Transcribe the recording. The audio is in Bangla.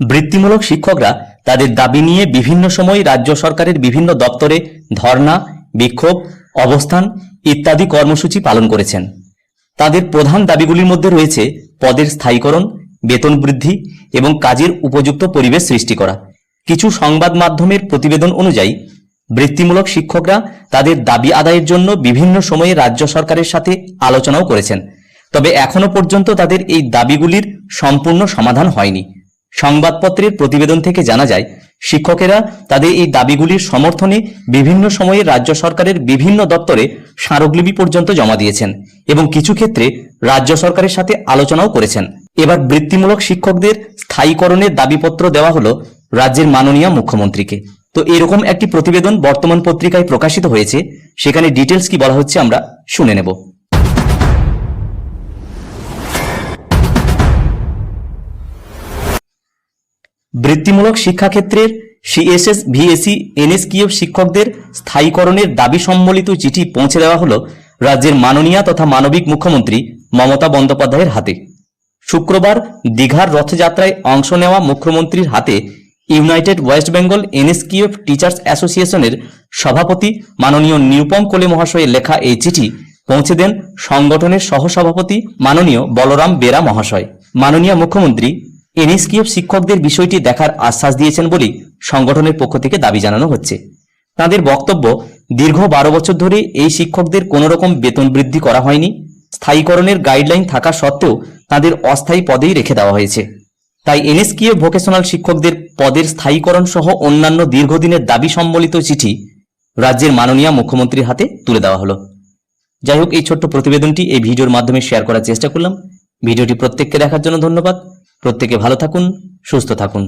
বৃত্তিমূলক শিক্ষকরা তাদের দাবি নিয়ে বিভিন্ন সময় রাজ্য সরকারের বিভিন্ন দপ্তরে ধর্ণা, বিক্ষোভ, অবস্থান ইত্যাদি কর্মসূচি পালন করেছেন। তাদের প্রধান দাবিগুলির মধ্যে রয়েছে পদের স্থায়ীকরণ, বেতন বৃদ্ধি এবং কাজের উপযুক্ত পরিবেশ সৃষ্টি করা। কিছু সংবাদ মাধ্যমের প্রতিবেদন অনুযায়ী, বৃত্তিমূলক শিক্ষকরা তাদের দাবি আদায়ের জন্য বিভিন্ন সময়ে রাজ্য সরকারের সাথে আলোচনাও করেছেন। তবে এখনও পর্যন্ত তাদের এই দাবিগুলির সম্পূর্ণ সমাধান হয়নি। সংবাদপত্রের প্রতিবেদন থেকে জানা যায়, শিক্ষকেরা তাদের এই দাবিগুলির সমর্থনে বিভিন্ন সময়ে রাজ্য সরকারের বিভিন্ন দপ্তরে স্মারকলিপি পর্যন্ত জমা দিয়েছেন এবং কিছু ক্ষেত্রে রাজ্য সরকারের সাথে আলোচনাও করেছেন। এবার বৃত্তিমূলক শিক্ষকদের স্থায়ীকরণের দাবিপত্র দেওয়া হলো রাজ্যের মাননীয় মুখ্যমন্ত্রীকে। তো এরকম একটি প্রতিবেদন বর্তমান পত্রিকায় প্রকাশিত হয়েছে, সেখানে ডিটেলস কি বলা হচ্ছে আমরা শুনে নেব। বৃত্তিমূলক শিক্ষাক্ষেত্রের সিএসএস ভিএসি এনএসকিউ শিক্ষকদের স্থায়ীকরণের দাবি সম্বলিত চিঠি পৌঁছে দেওয়া হল রাজ্যের মাননীয় তথা মানবিক মুখ্যমন্ত্রী মমতা বন্দ্যোপাধ্যায়ের হাতে। শুক্রবার দীঘার রথযাত্রায় অংশ নেওয়া মুখ্যমন্ত্রীর হাতে United West Bengal NSQF Teachers অ্যাসোসিয়েশনের সভাপতি মাননীয় নিরুপম কোলে মহাশয়ের লেখা এই চিঠি পৌঁছে দেন সংগঠনের সহসভাপতি মাননীয় বলরাম বেরা মহাশয়। মাননীয় মুখ্যমন্ত্রী এনএসকিউএফ শিক্ষকদের বিষয়টি দেখার আশ্বাস দিয়েছেন বলে সংগঠনের পক্ষ থেকে দাবি জানানো হচ্ছে। তাদের বক্তব্য, দীর্ঘ বারো বছর ধরে এই শিক্ষকদের কোনো রকম বেতন বৃদ্ধি করা হয়নি, স্থায়ীকরণের গাইডলাইন থাকা সত্ত্বেও তাদের অস্থায়ী পদেই রেখে দেওয়া হয়েছে। তাই এনএসকিউ ভোকেশনাল শিক্ষকদের পদের স্থায়ীকরণ সহ অন্যান্য দীর্ঘদিনের দাবি সম্বলিত চিঠি রাজ্যের মাননীয় মুখ্যমন্ত্রীর হাতে তুলে দেওয়া হলো। যাই হোক, এই ছোট্ট প্রতিবেদনটি এই ভিডিওর মাধ্যমে শেয়ার করার চেষ্টা করলাম। ভিডিওটি প্রত্যেককে দেখার জন্য ধন্যবাদ। প্রত্যেকে ভালো থাকুন সুস্থ থাকুন।